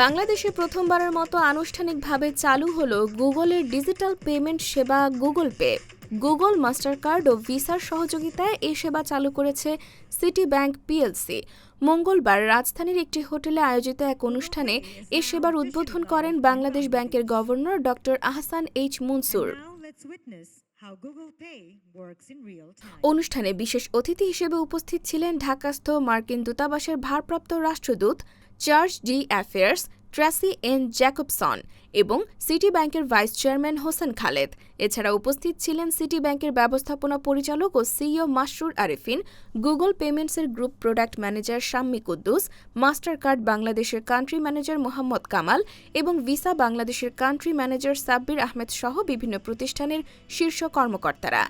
বাংলাদেশে প্রথমবারের মতো আনুষ্ঠানিকভাবে চালু হলো গুগলের ডিজিটাল পেমেন্ট সেবা Google Pay. Google Mastercard ও ভিসার সহযোগিতায় এ সেবা চালু করেছে সিটি ব্যাংক পিএলসি। মঙ্গলবার রাজধানীর একটি হোটেলে আয়োজিত এক অনুষ্ঠানে এ সেবার উদ্বোধন করেন বাংলাদেশ ব্যাংকের গভর্নর ড আহসান এইচ মনসুর। অনুষ্ঠানে বিশেষ অতিথি হিসেবে উপস্থিত ছিলেন ঢাকাস্থ মার্কিন দূতাবাসের ভারপ্রাপ্ত রাষ্ট্রদূত charge d'affaires Tracy N Jacobson এবং সিটি ব্যাংকের ভাইস চেয়ারম্যান হোসেন খালেদ। এছাড়া উপস্থিত ছিলেন সিটি ব্যাংকের ব্যবস্থাপনা পরিচালক ও CEO Masrur Arefin, Google পেমেন্টসের group product manager Shammi Quddus Mastercard বাংলাদেশের কান্ট্রি ম্যানেজার মোহাম্মদ কামাল এবং ভিসা বাংলাদেশের কান্ট্রি ম্যানেজার সাব্বির আহমেদ সহ বিভিন্ন প্রতিষ্ঠানের শীর্ষ কর্মকর্তারা।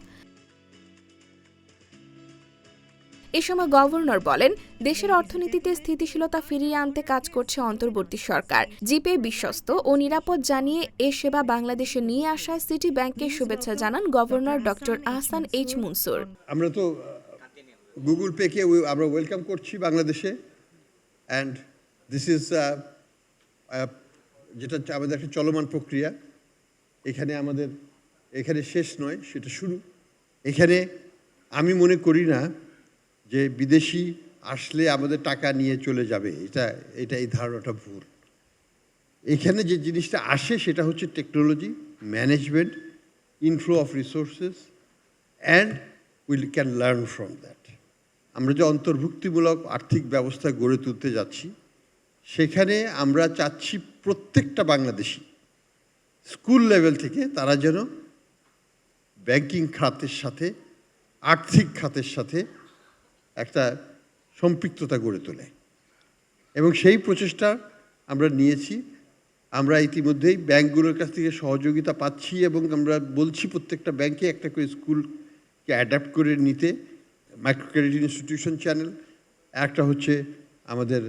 এ সময় গভর্নর বলেন, দেশের অর্থনীতিতে স্থিতিশীলতা ফিরিয়ে আনতে কাজ করছে অন্তর্বর্তী সরকার। জিপে বিশ্বস্ত ও নিরাপদ জানিয়ে এ সেবা বাংলাদেশে নিয়ে আসায় সিটি ব্যাংককে শুভেচ্ছা জানান গভর্নর ড আহসান এইচ মুনসুর। আমরা তো, গুগল পেকে আমরা ওয়েলকাম করছি বাংলাদেশে। অ্যান্ড দিস ইজ যেটা আমাদের একটা চলমান প্রক্রিয়া। এখানে আমাদের, এখানে শেষ নয়, সেটা শুরু। এখানে আমি মনে করি না যে বিদেশি আসলে আমাদের টাকা নিয়ে চলে যাবে, এটা এটা এই ধারণাটা ভুল। এখানে যে জিনিসটা আসে সেটা হচ্ছে technology management inflow of resources and will can learn from that আমরা যে অন্তর্ভুক্তিমূলক আর্থিক ব্যবস্থা গড়ে তুলতে যাচ্ছি, সেখানে আমরা চাচ্ছি প্রত্যেকটা বাংলাদেশি স্কুল লেভেল থেকে তারা যেন ব্যাংকিং খাতের সাথে, আর্থিক খাতের সাথে একটা সম্পৃক্ততা গড়ে তোলে। এবং সেই প্রচেষ্টা আমরা নিয়েছি। আমরা ইতিমধ্যেই ব্যাংকগুলোর কাছ থেকে সহযোগিতা পাচ্ছি এবং আমরা বলছি প্রত্যেকটা ব্যাংকে একটা করে স্কুলকে অ্যাডাপ্ট করে নিতে। মাইক্রো ক্রেডিট ইনস্টিটিউশন চ্যানেল, একটা হচ্ছে আমাদের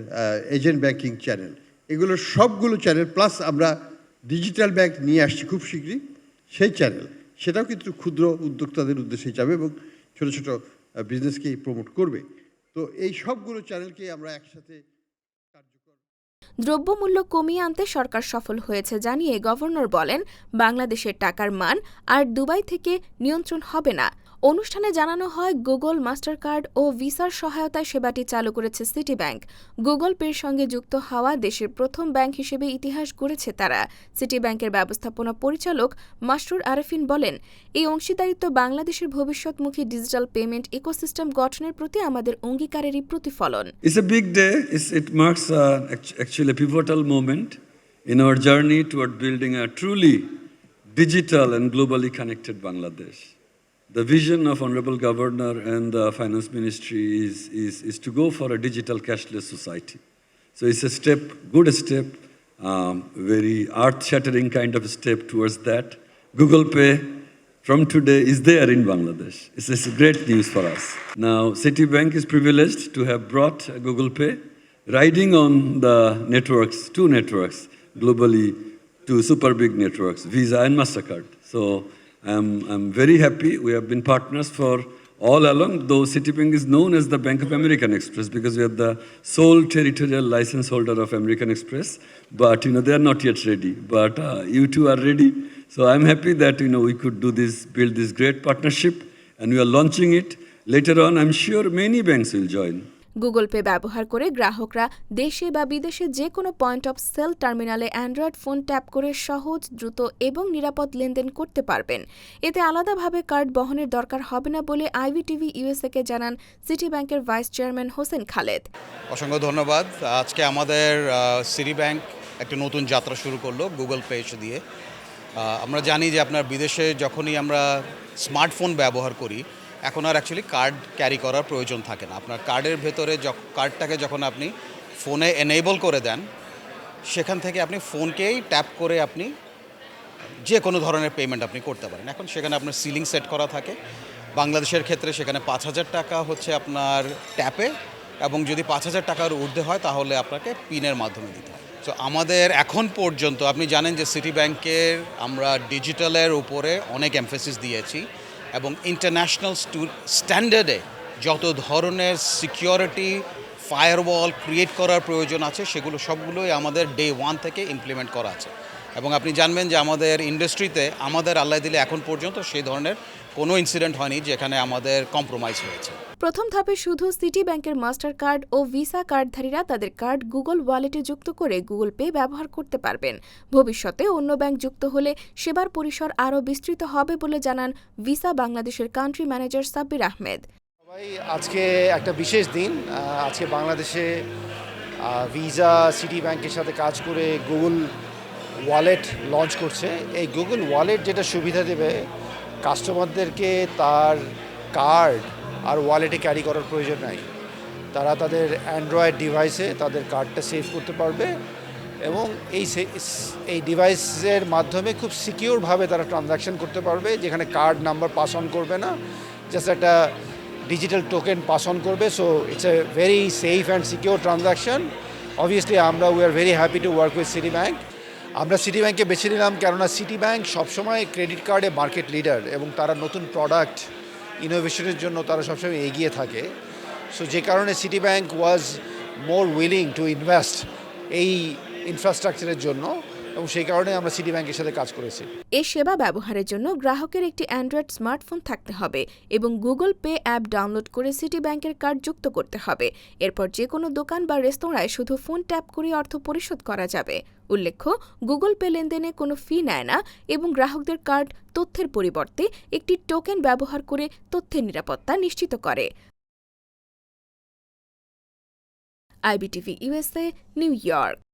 এজেন্ট ব্যাংকিং চ্যানেল। এগুলো সবগুলো চ্যানেল, প্লাস আমরা ডিজিটাল ব্যাংক নিয়ে আসছি খুব শীঘ্রই। সেই চ্যানেল, সেটাও কিন্তু ক্ষুদ্র উদ্যোক্তাদের উদ্দেশ্যে যাবে এবং ছোটো ছোটো বিজনেসকেই প্রমোট করবে। তো এই সবগুলো চ্যানেলকে আমরা একসাথে দ্রব্যমূল্য কমিয়ে আনতে সরকার সফল হয়েছে জানিয়ে গভর্নর বলেন, বাংলাদেশের টাকার মান আর দুবাই থেকে নিয়ন্ত্রণ হবে না। অনুষ্ঠানে জানানো হয় গুগল মাস্টার কার্ড ও ভিসার সহায়তায় সেবাটি চালু করেছে সিটি ব্যাংক গুগল পের সঙ্গে যুক্ত হওয়া দেশের প্রথম ব্যাংক হিসেবে ইতিহাস গড়েছে তারা সিটি ব্যাংকের ব্যবস্থাপনা পরিচালক মাসরুর আরেফিন বলেন এই অংশীদারিত্ব বাংলাদেশের ভবিষ্যৎমুখী ডিজিটাল পেমেন্ট ইকোসিস্টেম গঠনের প্রতি আমাদের অঙ্গীকারেরই প্রতিফলন It's a big day. It's, it marks uh, act- actually a pivotal moment in our journey toward building a truly digital and. The vision of Honorable Governor and the Finance Ministry is, is, is to go for a digital cashless society. So it's a step, good step, um, very earth-shattering kind of step towards that. Google Pay from today is there in Bangladesh. It's, it's great news for us. Now, Citibank is privileged to have brought Google Pay, riding on the networks, two networks globally, two super big networks, Visa and MasterCard. So I'm, I'm very happy. We have been partners for all along, though Citibank is known as the Bank of American Express because we are the sole territorial license holder of American Express. But you know they are not yet ready. But uh, you two are ready. So I'm happy that you know we could do this, build this great partnership, and we are launching it. Later on, I'm sure many banks will join. Google Pay ব্যবহার করে গ্রাহকরা দেশে বা বিদেশে যে কোনো point of sale টার্মিনালে Android phone tap করে সহজ, দ্রুত এবং নিরাপদ লেনদেন করতে পারবেন। এতে আলাদাভাবে কার্ড বহনের দরকার হবে না বলে আইভিটিভি ইউএসএকে জানান সিটি ব্যাংকের ভাইস চেয়ারম্যান হোসেন খালেদ। অসংখ্য ধন্যবাদ। আজকে আমাদের সিটি ব্যাংক একটা নতুন যাত্রা শুরু করল গুগল পে দিয়ে। আমরা জানি যে আপনার বিদেশে যখনই আমরা স্মার্টফোন ব্যবহার করি এখন আর অ্যাকচুয়ালি কার্ড ক্যারি করার প্রয়োজন থাকে না। আপনার কার্ডের ভেতরে কার্ডটাকে যখন আপনি ফোনে এনেবল করে দেন, সেখান থেকে আপনি ফোনকেই ট্যাপ করে আপনি যে কোনো ধরনের পেমেন্ট আপনি করতে পারেন। এখন সেখানে আপনার সিলিং সেট করা থাকে। বাংলাদেশের ক্ষেত্রে সেখানে পাঁচ হাজার টাকা হচ্ছে আপনার ট্যাপে এবং যদি পাঁচ হাজার টাকার ঊর্ধ্বে হয়, তাহলে আপনাকে পিনের মাধ্যমে দিতে হয়। তো আমাদের এখন পর্যন্ত আপনি জানেন যে সিটি ব্যাংকের আমরা ডিজিটালের উপরে অনেক এমফেসিস দিয়েছি। এবং ইন্টারন্যাশনাল স্ট্যান্ডার্ডে যত ধরনের সিকিউরিটি ফায়ারওয়াল ক্রিয়েট করার প্রয়োজন আছে, সেগুলো সবগুলোই আমাদের ডে ওয়ান থেকে ইমপ্লিমেন্ট করা আছে। এবং আপনি জানবেন যে আমাদের ইন্ডাস্ট্রিতে আমাদের আল্লাহ দিলে এখন পর্যন্ত সেই ধরনের কোনো ইনসিডেন্ট হয়নি যেখানে আমাদের কম্প্রোমাইজ হয়েছে। প্রথম ধাপে শুধু সিটি ব্যাংকের মাস্টার কার্ড ও ভিসা কার্ডধারীরা তাদের কার্ড গুগল ওয়ালেটে যুক্ত করে গুগল পে ব্যবহার করতে পারবেন। ভবিষ্যতে অন্য ব্যাংক যুক্ত হলে সেবার পরিসর আরও বিস্তৃত হবে বলে জানান ভিসা বাংলাদেশের কান্ট্রি ম্যানেজার সাব্বির আহমেদ। সবাই, আজকে একটা বিশেষ দিন। আজকে বাংলাদেশে ভিসা সিটি ব্যাংকের সাথে কাজ করে গুগল ওয়ালেট লঞ্চ করছে। এই গুগল ওয়ালেট যেটা সুবিধা দেবে, কাস্টমারদেরকে তার কার্ড আর ওয়ালেটে ক্যারি করার প্রয়োজন নাই। তারা তাদের অ্যান্ড্রয়েড ডিভাইসে তাদের কার্ডটা সেভ করতে পারবে এবং এই এই ডিভাইসের মাধ্যমে খুব সিকিউরভাবে তারা ট্রানজাকশন করতে পারবে, যেখানে কার্ড নাম্বার পাস অন করবে না, জাস্ট একটা ডিজিটাল টোকেন পাস অন করবে। So it's a very safe and secure transaction obviously আমরা we are very happy to work with Citi bank আমরা সিটি ব্যাঙ্কে বেছে নিলাম কেননা সিটি ব্যাঙ্ক সবসময় ক্রেডিট কার্ডে মার্কেট লিডার এবং তারা নতুন প্রোডাক্ট ইনোভেশনের জন্য তারা সবসময় এগিয়ে থাকে। সো যে কারণে Citi bank was more willing to invest এই ইনফ্রাস্ট্রাকচারের জন্য। এবং সেই কারণে আমরা সিটি ব্যাংকের সাথে কাজ করেছি। এ সেবা ব্যবহারের জন্য গ্রাহকের একটি অ্যান্ড্রয়েড স্মার্টফোন থাকতে হবে এবং গুগল পে অ্যাপ ডাউনলোড করে সিটি ব্যাংকের কার্ড যুক্ত করতে হবে। এরপর যে কোনো দোকান বা রেস্তোরাঁয় শুধু ফোন ট্যাপ করে অর্থ পরিশোধ করা যাবে। উল্লেখ্য গুগল পে লেনদেনে কোনো ফি নেয় না এবং গ্রাহকদের কার্ড তথ্যের পরিবর্তে একটি টোকেন ব্যবহার করে তথ্যের নিরাপত্তা নিশ্চিত করে। IBTV USA New York.